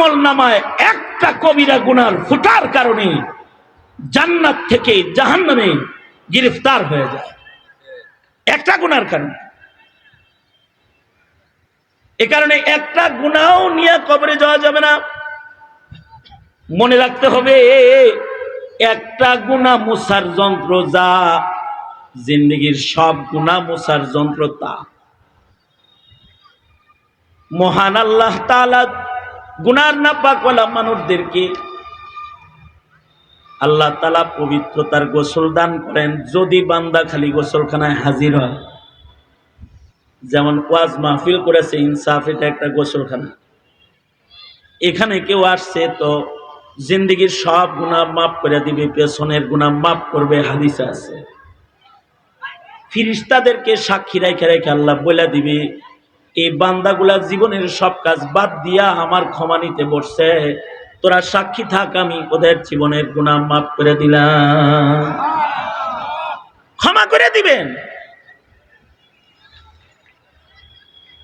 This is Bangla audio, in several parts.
আমল নামায় একটা কবিরা গুনার ফুটার কারণে জান্নাত থেকে জাহান্নামে গ্রেফতার হয়ে যায়। একটা গুনার কারণে। এ কারণে একটা গুনাও নিয়ে কবরে যাওয়া যাবে না। মনে রাখতে হবে, একটা গুণা মুসার যন্ত্র যা জিন্দগির সব গুণা মুসার যন্ত্র তা। মহান আল্লাহ তাআলা গুনার না পাকওয়ালা মানুষদেরকে আল্লাহ তালা পবিত্রতার গোসল দান করেন, যদি বান্দা খালি গোসলখানায় হাজির হয়। যেমন ওয়াজ মাহফিল করেছে, ইনসাফ, এটা একটা গোসলখানা। এখানে কেউ আসছে তো জিন্দগির সব গুণা মাফ করে দিবে, পেছনের গুণা মাফ করবে, হাদিসে আছে। ফিরিস্তাদেরকে সাক্ষী রেখে রেখে আল্লাহ বলে দিবে এই বান্দাগুলা জীবনের সব কাজ বাদ দিয়া আমার ক্ষমা নিতে বসছে। তোরা সাক্ষী থাক, আমি ওদের জীবনের গুণা মাফ করে দিলাম। ক্ষমা করে দিবেন।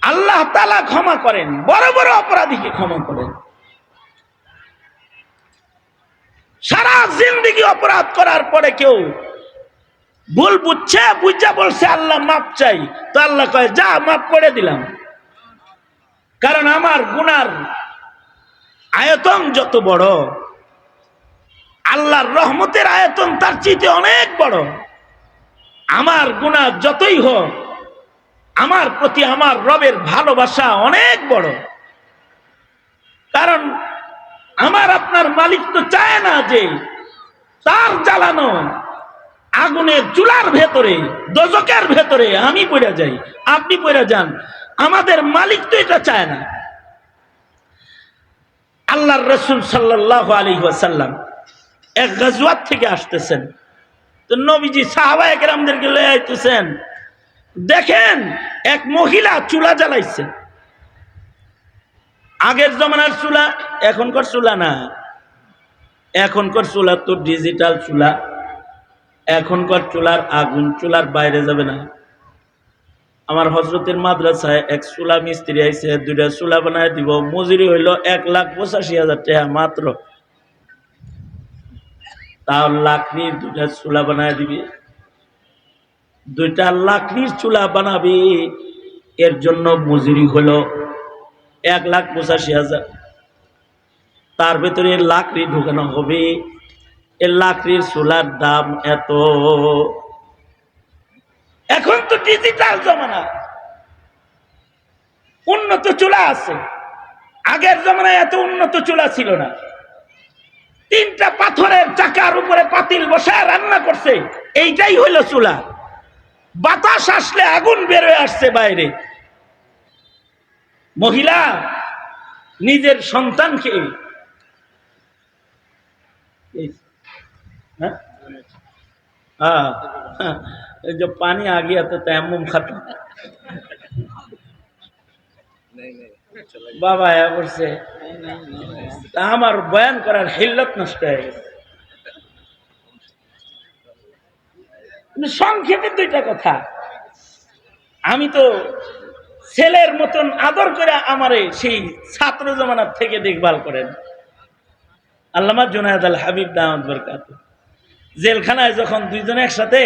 আল্লাহ তালা ক্ষমা করেন, বড় বড় অপরাধীকে ক্ষমা করেন। সারা জিন্দগি অপরাধ করার পরে কেউ ভুল বুঝছে, বুঝা বলছে, আল্লাহ মাপ চাই। তো আল্লাহ কয়, যা মাপ করে দিলাম। কারণ আমার গুনার আয়তন যত বড়, আল্লাহর রহমতের আয়তন তার চিতে অনেক বড়। আমার গুণা যতই হোক, আমার প্রতি আমার রবের ভালোবাসা অনেক বড়। কারণ আমার আপনার মালিক তো চায় না যে তার জ্বালানো আগুনের চুলার ভেতরে দজকের ভেতরে আমি পড়ে যাই, আপনি পড়ে যান। আমাদের মালিক তো এটা চায় না। আল্লাহর রসুল সাল্লাহ আলী ওয়াসাল্লাম এক গজওয়াত থেকে আসতেছেন। তো নবীজি সাহাবা একরামদেরকে লয়ে আইতেছেন। দেখেন, এক মহিলা চুলা জ্বালাইছে। আগের জমানার চুলা, এখনকার চুলা না। এখনকার চুলা তো ডিজিটাল চুলা। এখনকার চুলার আগুন চুলার বাইরে যাবে না। আমার হজরতের মাদ্রাসায় এক চুলা মিস্ত্রি আইছে, দুইটা চুলা বানায় দিব। মজুরি হইল এক লাখ পঁচাশি হাজার টাকা মাত্র। তাও লাকড়ির দুইটা চুলা বানায় দিবি। দুইটা লাকড়ির চুলা বানাবি, এর জন্য মজুরি হলো এক লাখ পঁচাশি হাজার। তার ভেতরে লাকড়ি ঢুকানো হবে। এ লাকড়ির চুলার দাম এত। এখন তো ডিজিটাল জমানা। উন্নত চুলা আছে। আগের জমানায় এত উন্নত চুলা ছিল না। তিনটা পাথরের চাকার উপরে পাতিল বসায় রান্না করছে। এইটাই হইল চুলা। বাতাস আসলে আগুন বেরোয় আসছে বাইরে। মহিলা, নিজের সন্তানকে हाँ? हाँ हाँ, जो पानी आ गया तो तयमुम खत्म বাবা আয়া বলছে তা আমার বয়ান করার হিল্লত নষ্ট হয়ে গেছে কিন্তু সংক্ষেপে দুইটা কথা আমি তো ছেলের মতন আদর করে আমারে সেই ছাত্র জমানার থেকে দেখভাল করেন আল্লামা জুনায়দ আল হাবিব দামদ বরকাত জেলখানায় যখন দুইজনে একসাথে,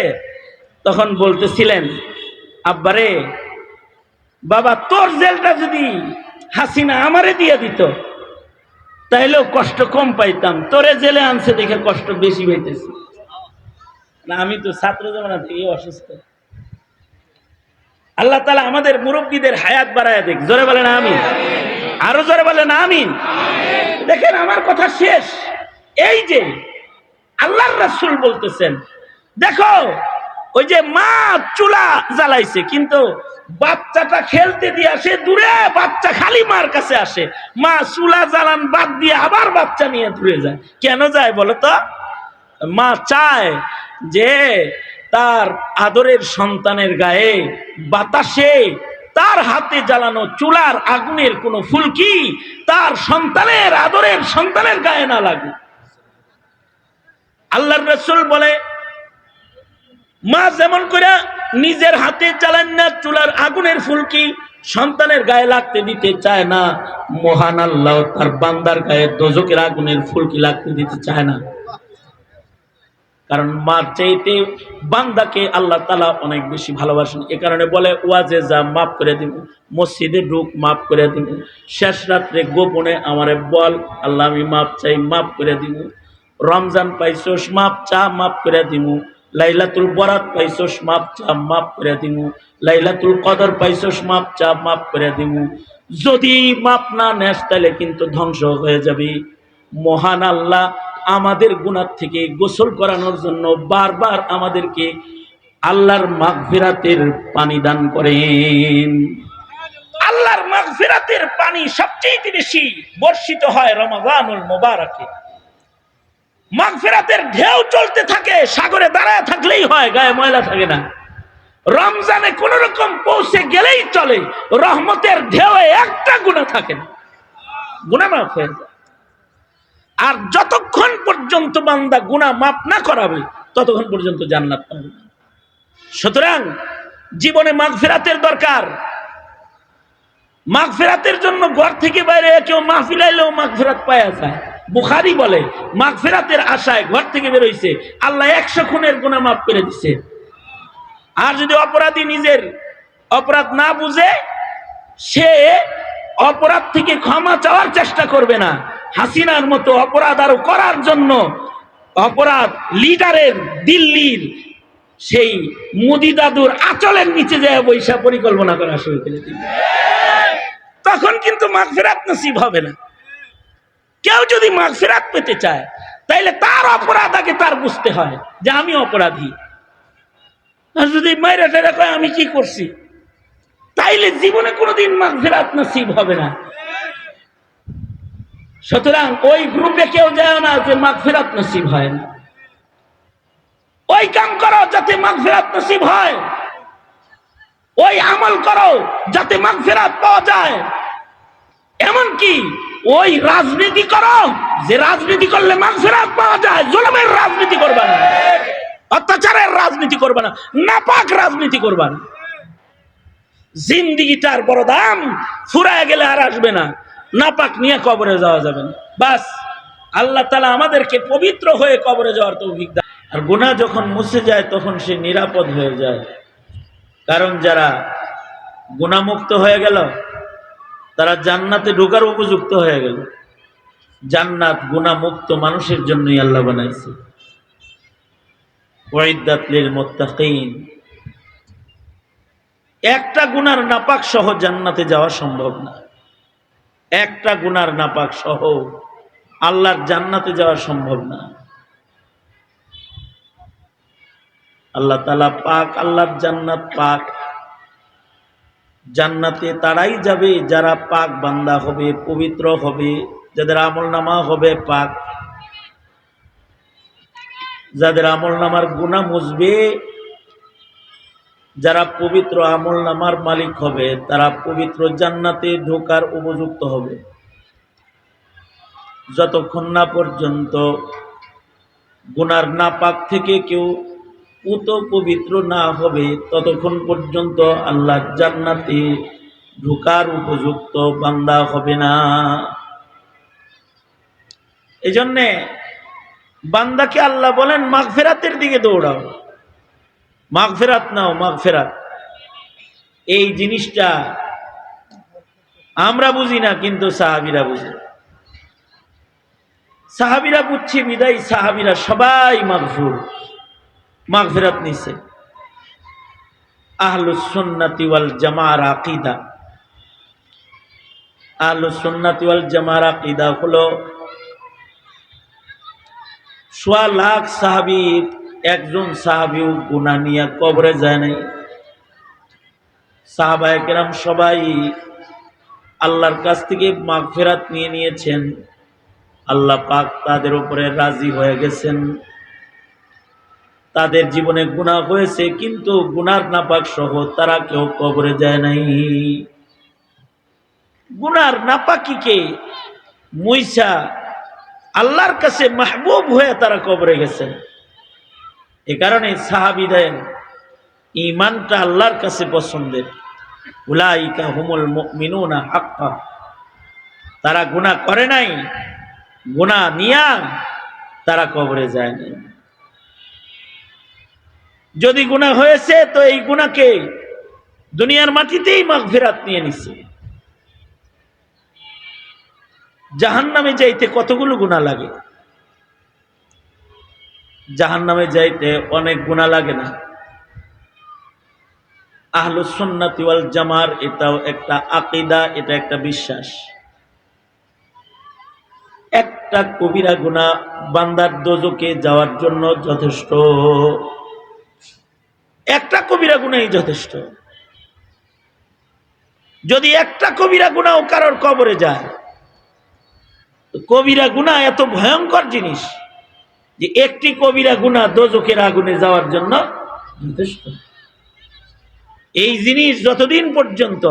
তখন বলতেছিলেন, আব্বারে, বাবা, তোর জেলটা যদি হাসিনা আমারে দিয়ে দিত, তাইলেও কষ্ট কম পাইতাম। তোরে জেলে আনছে দেখে কষ্ট বেশি পাইতেছি। না আমি তো ছাত্র জমানা থেকে অসুস্থ। আল্লাহ তালা আমাদের মুরব্বীদের হায়াত বাড়ায় দেখ জোরে বলেন আমিন। আরও জোরে বলেন আমিন। দেখেন, আমার কথা শেষ। এই যে আল্লাহর রাসূল বলতেছেন, দেখো, ওই যে মা চুলা জ্বালাইছে, কিন্তু বাচ্চাটা খেলতে দিয়ে আসে, দূরে বাচ্চা খালি মার কাছে আসে। মা চুলা জ্বালান বাদ দিয়ে আবার বাচ্চা নিয়ে দূরে যায়। কেন যায় বলো তো? মা চায় যে তার আদরের সন্তানের গায়ে বাতাসে তার হাতে জ্বালানো চুলার আগুনের কোনো ফুলকি তার সন্তানের, আদরের সন্তানের গায়ে না লাগুক। আল্লাহর রসুল বলে, মা যেমন করে নিজের হাতে চালান না, চুলার আগুনের ফুলকি সন্তানের গায়ে লাগতে দিতে চায় না, মহান আল্লাহ তার বান্দার গায়ে দোজকের আগুনের ফুলকি লাগতে দিতে চায় না। কারণ মার চাইতে বান্দাকে আল্লাহ তালা অনেক বেশি ভালোবাসেন। এ কারণে বলে, ওয়াজে যা মাফ করে দিব, মসজিদে ঢুক, মাফ করে দিব, শেষ রাত্রে গোপনে আমারে বল, আল্লাহ আমি মাপ চাই, মাফ করে দিব। রমজান পাইছোস, মাপ চা মাফ করে দিব লাইলাতুল বরাত পাইছোস, মাপ চা মাফ করে দিব লাইলাতুল কদর পাইছোস, মাপ চা মাফ করে দিব যদি মাপ না নেস, তাহলে কিন্তু ধ্বংস হয়ে যাবে। মহান আল্লাহ আমাদের গুণার থেকে গোসল করানোর জন্য বারবার আমাদেরকে আল্লাহর মাগফিরাতের পানি দান করেন। আল্লাহর মাগফিরাতের পানি সবচেয়ে বেশি বর্ষিত হয় রমাদানুল মোবারকে। মাগফিরাতের ঢেউ চলতে থাকে, সাগরে দাঁড়ায় থাকলেই হয়, গায়ে ময়লা থাকে না। রমজানে কোন রকম পৌঁছে গেলেই চলে, রহমতের ঢেউয়ে একটা গুণা থাকে না। গুণা মাফ হয়ে যায়। আর যতক্ষণ পর্যন্ত বান্দা গুণা মাপ না করাবে, ততক্ষণ পর্যন্ত জান্নাত পাবে সুতরাং জীবনে মাঘ ফেরাতের দরকার। মাঘ ফেরাতের জন্য ঘর থেকে বাইরে কেউ মাহফিল আইলেও মাঘ ফেরাত পাওয়া যায়। বুখারি বলে মাঘ ফেরাতের আশায় ঘর থেকে বেরোইছে আল্লাহ একশো খুনের গুণা মাফ করে দিছে। আর যদি অপরাধী নিজের অপরাধ না বুঝে, সে অপরাধ থেকে ক্ষমা চাওয়ার চেষ্টা করবে না। হাসিনার মতো অপরাধ আরও করার জন্য অপরাধ লিডারের দিল্লির সেই মোদি দাদুর আচলের নিচে যায় বৈশা পরিকল্পনা করা শুরু করে তখন কিন্তু মাগফিরাত নসিব হবে না। কেউ যদি মাগফিরাত পেতে চায়, তাইলে তার অপরাধ আগে তার বুঝতে হয় যে আমি অপরাধী। আর যদি মাইরা টেরা কয়, আমি কি করছি? তাইলে জীবনে কোনোদিন মাগফিরাত নসিব হবে না। সুতরাং ওই গ্রুপে কেউ যায় না যে মাগফিরাত নসিব হয় না। ওই কাম করো যাতে মাগফিরাত নসিব হয়। ওই আমল করো যাতে মাগফিরাত পাওয়া যায়। এমনকি ওই রাজনীতি করো, যে রাজনীতি করলে মাগফিরাত পাওয়া যায়, জুলুমের রাজনীতি করবা না। অত্যাচারের রাজনীতি করবা না, নাপাক রাজনীতি করবা না। জিন্দিগিটার বড় দাম, ফুরায় গেলে আর আসবে না। নাপাক নিয়ে কবরে যাওয়া যাবে না। বাস, আল্লাহ তালা আমাদেরকে পবিত্র হয়ে কবরে যাওয়ার তৌফিক দেয় আর গুনাহ যখন মুছে যায়, তখন সে নিরাপদ হয়ে যায়। কারণ যারা গুণামুক্ত হয়ে গেল তারা জান্নাতে ঢোকার উপযুক্ত হয়ে গেল। জান্নাত গুণামুক্ত মানুষের জন্যই আল্লাহ বানাইছে। একটা গুনার নাপাক সহ জান্নাতে যাওয়া সম্ভব না। একটা গুনার নাপাক সহ আল্লাহর জান্নাতে যাওয়া সম্ভব না। আল্লাহ তালা পাক, আল্লাহর জান্নাত পাক জান্নাতে তারাই যাবে, যারা পাক বান্দা হবে, পবিত্র হবে, যাদের আমল নামা হবে পাক। যাদের আমল নামার গুণা মুছবে, যারা পবিত্র আমল নামার মালিক হবে, তারা পবিত্র জান্নাতে ঢোকার উপযুক্ত হবে। যতক্ষণ না পর্যন্ত গুনার নাপাক থেকে কেউ পুত পবিত্র না হবে, ততক্ষণ পর্যন্ত আল্লাহ জান্নাতে ঢোকার উপযুক্ত বান্দা হবে না। এই জন্যে বান্দাকে আল্লাহ বলেন, মাগফেরাতের দিকে দৌড়াও। মাগফেরাত নাও, মাগফেরাত। এই জিনিসটা আমরা বুঝি না, কিন্তু সাহাবিরা বুঝে। সাহাবিরা বুঝছি, বিদায় সাহাবিরা সবাই মাগফুর। মাগফিরাত নিছে। আহলুস সুন্নাতি ওয়াল জামার আকিদা। আহলুস সুন্নাতি ওয়াল জামার আকিদা হলো সোয়া লাখ সাহাবীর একজন সাহাবিও গুনাহ নিয়ে কবরে যায় নাই। সাহাবায়ে কেরাম সবাই আল্লাহর কাছ থেকে মাগফিরাত নিয়ে নিয়েছেন। আল্লাহ পাক তাদের উপরে রাজি হয়ে গেছেন। তাদের জীবনে গুণা হয়েছে, কিন্তু গুনার নাপাক সহ তারা কেউ কবরে যায় নাই। গুনার নাপাকিকে মুইসা আল্লাহর কাছে মাহবুব হয়ে তারা কবরে গেছেন। এ কারণে সাহাবিদের ইমানটা আল্লাহর কাছে পছন্দের। উলাইকা হুমুল মুমিনুনা হাক্কা। তারা গুনাহ করে নাই, গুনাহ নিয়া তারা কবরে যায় নাই। যদি গুনাহ হয়েছে, তো এই গুনাহকে দুনিয়ার মাটিতেই মাগফিরাত নিয়ে নিছে। জাহান্নামে যাইতে কতগুলো গুণা লাগে? জাহান্নামে যাইতে অনেক গুণা লাগে না। আহলুসন্নাতি ওয়াল জামার এটাও একটা আকিদা, এটা একটা বিশ্বাস। একটা কবিরা গুণা বান্দার দোজকে যাওয়ার জন্য যথেষ্ট। একটা কবিরা গুণাই যথেষ্ট। যদি একটা কবিরা গুণাও কারোর কবরে যায় কবিরা গুণা এত ভয়ঙ্কর জিনিস যে একটি কবিরা গুণা দোজকের আগুনে যাওয়ার জন্য যথেষ্ট। এই জিনিস যতদিন পর্যন্ত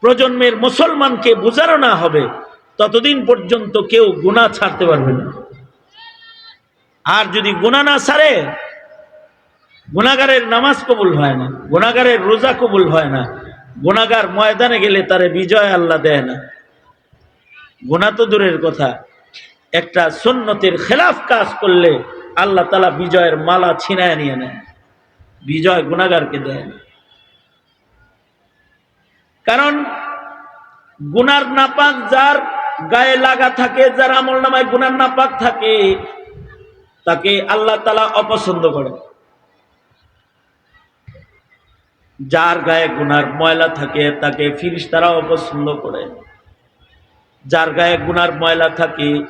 প্রজন্মের মুসলমানকে বোঝানো না হবে, ততদিন পর্যন্ত কেউ গুণা ছাড়তে পারবে না। আর যদি গুণা না ছাড়ে গুণাগারের নামাজ কবুল হয় না, গুণাগারের রোজা কবুল হয় না, গুণাগার ময়দানে গেলে তারে বিজয় আল্লাহ দেয় না। গুণা তো দূরের কথা। একটা সুন্নতের খেলাফ কাজ করলে আল্লাহ তালা বিজয়ের মালা ছিনায় নিয়ে নেয়, বিজয় গুণাগারকে দেয় না। কারণ গুনার নাপাক যার গায়ে লাগা থাকে, যার আমল নামায় গুনার নাপাক থাকে, তাকে আল্লাহ তালা অপছন্দ করে যার গায়ে গুনার ময়লা থাকে, তাকে ফিরিস তারা অপছন্দ করে। যার গায়ে গুনার ময়লা থাকে,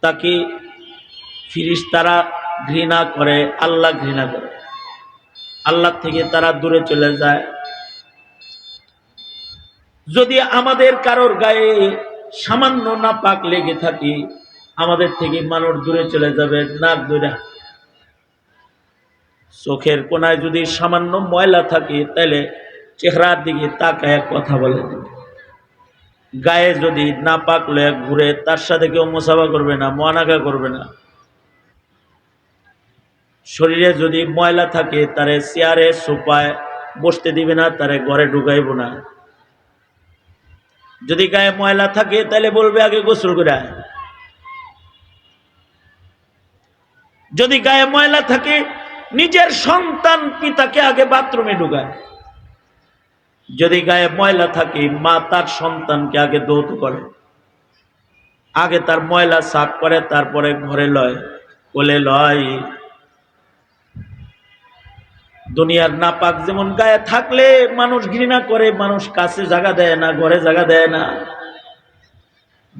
তাকে ফিরিস তারা ঘৃণা করে, আল্লাহ ঘৃণা করে। আল্লাহ থেকে তারা দূরে চলে যায়। যদি আমাদের কারোর গায়ে সামান্য না পাক লেগে থাকে, আমাদের থেকে মানুষ দূরে চলে যাবে, নাক দূরে চোখের কোনায় যদি সামান্য ময়লা থাকে, তাহলে চেহারার দিকে তাকায় কথা বলে গায়ে যদি না পাকলে ঘুরে তার সাথে কেউ মোসাফা করবে না মহানাকা করবে না। শরীরে যদি ময়লা থাকে, তারে চেয়ারে সোপায় বসতে দিবে না, তারে ঘরে ঢুকাইব না। যদি গায়ে ময়লা থাকে, তাহলে বলবে, আগে গোসল করে যদি গায়ে ময়লা থাকে নিজের সন্তান পিতাকে আগে বাথরুমে ঢুকায়। যদি গায়ে ময়লা থাকে, মা তার সন্তানকে আগে দৌত করে। আগে তার ময়লা সাফ করে, তারপরে ঘরে লয়। কোলে লয়। দুনিয়ার নাপাক যেমন গায়ে থাকলে মানুষ ঘৃণা করে, মানুষ কাছে জায়গা দেয় না, ঘরে জায়গা দেয় না।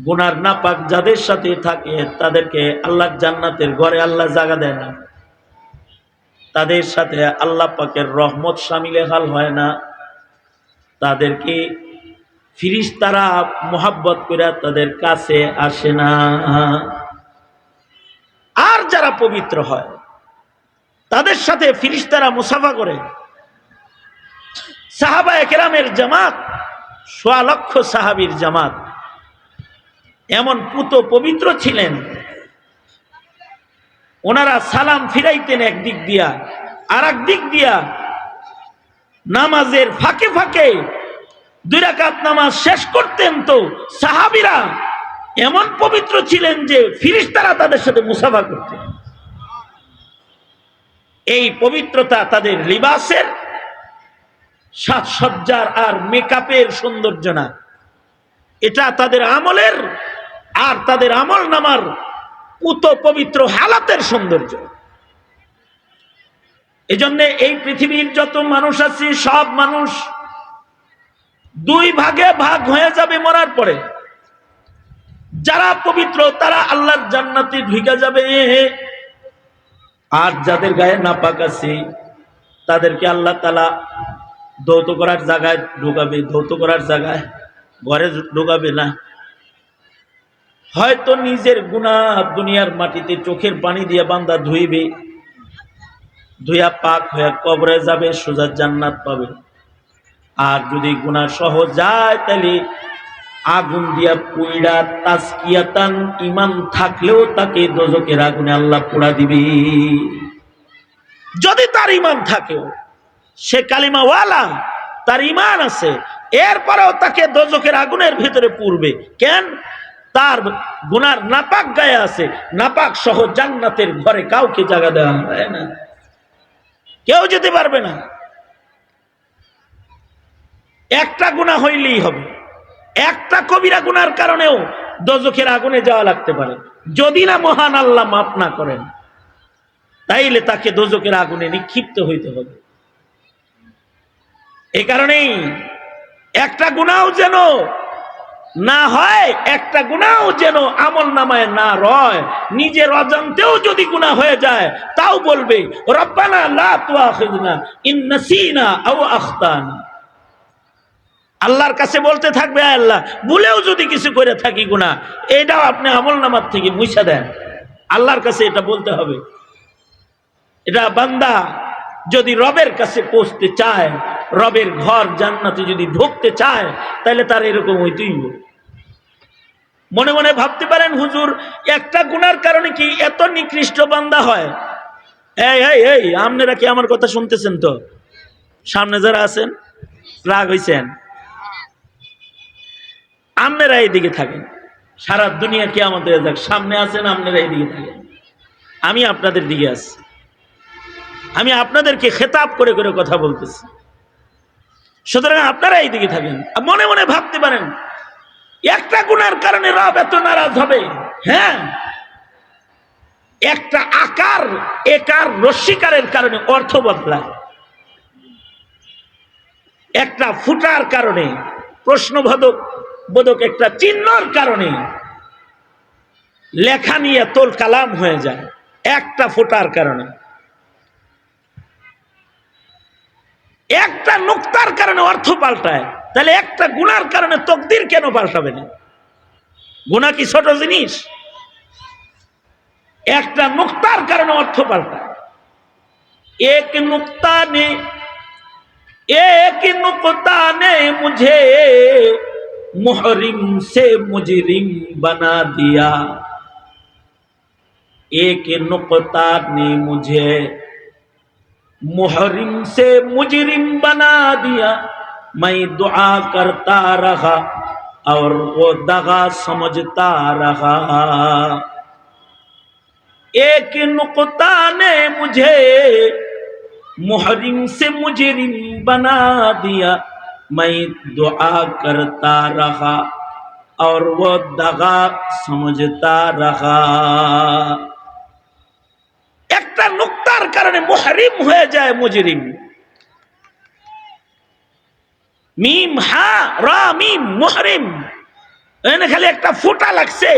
গুনার নাপাক যাদের সাথে থাকে, তাদেরকে আল্লাহ জান্নাতের ঘরে আল্লাহ জায়গা দেয় না। তাদের সাথে আল্লাহ পাকের রহমত সামিলে হাল হয় না। তাদেরকে ফিরিস তারা মোহাব্বত করে তাদের কাছে আসে না। আর যারা পবিত্র হয়, তাদের সাথে ফিরিস্তারা মুসাফা করে। সাহাবা একরামের জামাত, সোয়া লক্ষ সাহাবির জামাত। এমন পুত পবিত্র ছিলেন ওনারা সালাম ফিরাইতেন একদিক দিয়া আর দিক দিয়া নামাজের ফাঁকে ফাঁকে দুই রাকাত নামাজ শেষ করতেন তো সাহাবিরা এমন পবিত্র ছিলেন যে ফিরিস্তারা তাদের সাথে মুসাফা করতেন। এই পবিত্রতা তাদের লিবাসের সাজসজ্জার আর মেকআপের সৌন্দর্য না। এটা তাদের আমলের আর তাদের আমল নামার পুত পবিত্র হালাতের সৌন্দর্য। এজন্য এই পৃথিবীর যত মানুষ আছে, সব মানুষ দুই ভাগে ভাগ হয়ে যাবে মরার পরে। যারা পবিত্র, তারা আল্লাহর জান্নাতে ঢুকে যাবে। আর যাদের গায়ে নাপাক আছে, তাদেরকে আল্লাহ তালা দৌত করার জায়গায় ঢুকাবে। দৌত করার জায়গায় ঘরে ঢুকাবে না। হয়তো নিজের গুণা দুনিয়ার মাটিতে চোখের পানি দিয়ে বান্দা ধুইবে, ধুইয়া পাক হয়ে কবরে যাবে, সোজা জান্নাত পাবে। আর যদি গুণা সহ যায়, তাহলে আগুন দিয়া পুইড়া তাস্কিয়াতান ইমান থাকলেও তাকে দোজকের আগুনে আল্লাহ পোড়া দিবে। যদি তার ইমান থাকেও সে কালিমা ওয়ালা তার ইমান আছে, এরপরেও তাকে দোজকের আগুনের ভিতরে পুরবে। কেন? তার গুনার নাপাক গায়ে আছে। নাপাক সহ জান্নাতের ঘরে কাউকে জায়গা দেওয়া হয় না। কেউ যেতে পারবে না। একটা গুণা হইলেই হবে। একটা কবিরা গুনার কারণেও দোজখের আগুনে যাওয়া লাগতে পারে। যদি না মহান আল্লাহ মাফ না করেন, তাইলে তাকে দোজকের আগুনে নিক্ষিপ্ত হইতে হবে। এই কারণেই একটা গুণাও যেন না হয় একটা গুণাও যেন আমল নামায় না রয়। নিজের অজান্তেও যদি গুণা হয়ে যায়, তাও বলবে, রব্বানা আল্লাহর কাছে বলতে থাকবে আল্লাহ, ভুলেও যদি কিছু করে থাকি গুণা, এটাও আপনি আমল নামার থেকে মুছা দেন। আল্লাহর কাছে এটা বলতে হবে। এটা বান্দা যদি রবের কাছে পৌঁছতে চায়, রবের ঘর জান্নাতে যদি ঢুকতে চায়, তাহলে তার এরকম হইতেই। মনে মনে ভাবতে পারেন, হুজুর, একটা গুনার কারণে কি এত নিকৃষ্ট বান্দা হয়? এই এই এই, আপনারা কি আমার কথা শুনতেছেন তো? সামনে যারা আছেন, রাগ হইছেন। আপনারা এইদিকে থাকেন। সারা দুনিয়া কে আমাদের সামনে আছেন, আপনারা এইদিকে থাকেন। আমি আপনাদের দিকে আছি। আমি আপনাদেরকে খেতাব করে করে কথা বলতেছি। সুতরাং আপনারা এইদিকে থাকেন। আর মনে মনে ভাবতে পারেন, একটা গুণার কারণে রব এত নারাজ হবে। হ্যাঁ? একটা আকার, একার রস্বীকারের কারণে অর্থ বদলায়। একটা ফুটার কারণে, প্রশ্নবোধক, বোধক একটা চিহ্নর কারণে লেখা নিয়ে তোল কালাম হয়ে যায়, একটা ফোটার কারণে। একটা নুক্তার কারণে অর্থ পাল্টায় তাহলে একটা গুনার কারণে তকদির কেন পাল্টাবে না গুণা কি ছোট জিনিস একটা নুক্তার কারণে অর্থ পাল্টায় এক নুক্তা নে एक नुकता ने मुझे मुहरिम से मुजरिम बना दिया एक नुकता ने मुझे मुहरिम से मुजरिम बना दिया। मैं दुआ करता रहा और वो दगा समझता रहा। एक नुकता ने मुझे मुहरिम से मुजरिम बना दिया। मैं दुआ करता रहा और वो दगा समझता रहा। एक नुक নুক্তার কারণে মুহরিম হয়ে যায় মুজরিম। মিম হা, রা, মিম, মুহরিম। এখানে খালি একটা ফুটা লাগছে।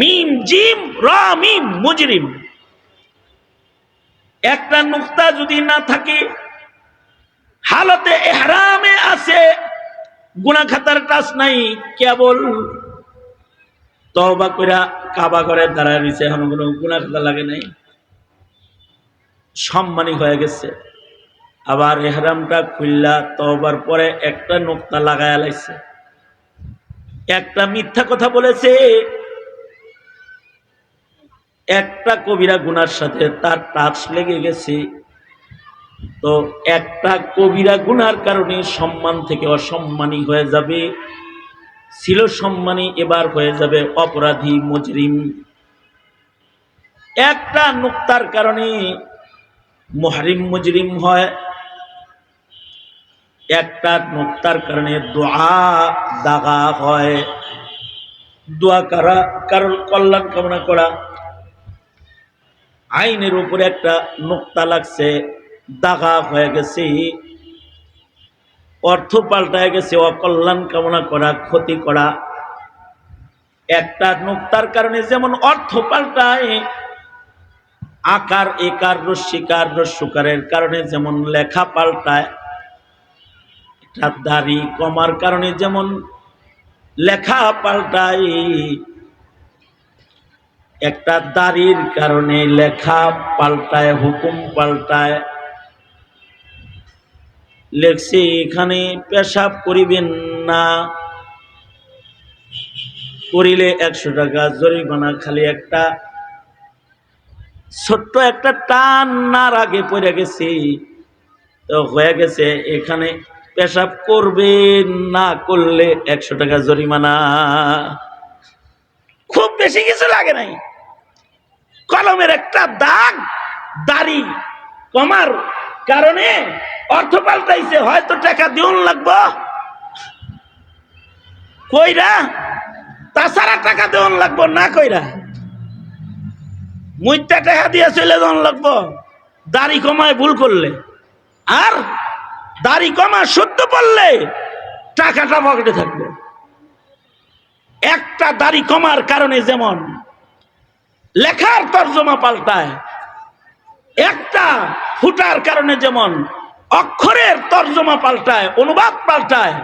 মিম, জিম, রা, মিম, মুজরিম। একটা নুক্তা যদি না থাকে, হালতে এহরামে আছে গুনা খাতার টাচ নাই, কেবল তবা কইরা কাবা করে দাঁড়ায় রয়েছে এখন কোনো গুনা খাতা লাগে নাই। সম্মানী হয়ে গেছে। আবার এহরামটা খুললা তবার পরে একটা নোক্তা লাগায় লাগছে একটা মিথ্যা কথা বলেছে, একটা কবিরা গুনার সাথে তার টাচ লেগে গেছে। তো একটা কবিরা গুনার কারণে সম্মান থেকে অসম্মানী হয়ে যাবে, ছিল সম্মানী, এবার হয়ে যাবে অপরাধী, মজরিম। একটা নুক্তার কারণে মহারিম মজরিম হয়। একটা নুক্তার কারণে দোয়া দাগা হয়। দোয়া করা কারোর কল্যাণ কামনা করা। আইনের উপরে একটা নোক্তা লাগছে, দাগা হয়ে গেছে। অর্থ পাল্টায় গেছে, অকল্যাণ কামনা করা, ক্ষতি করা। একটা নোক্তার কারণে যেমন অর্থ পাল্টায় আকার, একার রস্যিকার রস্যকারের কারণে যেমন লেখা পাল্টায় একটা দাড়ি কমার কারণে যেমন লেখা পাল্টায়, একটা দাড়ির কারণে লেখা পাল্টায়, হুকুম পাল্টায়। লেখছে, এখানে পেশাব করিবেন না। করিলে একশো টাকা জরিমানা, খালি একটা ছোট্ট একটা টান নার আগে পড়ে গেছি। তো হয়ে গেছে, এখানে পেশাব করবে না করলে একশো টাকা জরিমানা। খুব বেশি কিছু লাগে নাই। কলমের একটা দাগ, দাড়ি, কমার কারণে অর্থ পাল্টাইছে, হয়তো টাকা দিউন লাগবো। কইরা, তাছাড়া টাকা দেওয়ান লাগবো, না কইরা। মুইটা টাকা দিয়ে চলে যাওয়ান লাগবো। দাড়ি কমায় ভুল করলে। আর দাড়ি কমা শুদ্ধ পড়লে টাকাটা পকেটে থাকবে। একটা দাড়ি কমার কারণে যেমন লেখার তর্জমা পাল্টায়, একটা ফুটার কারণে যেমন অক্ষরের তর্জমা পাল্টায়, অনুবাদ পাল্টায়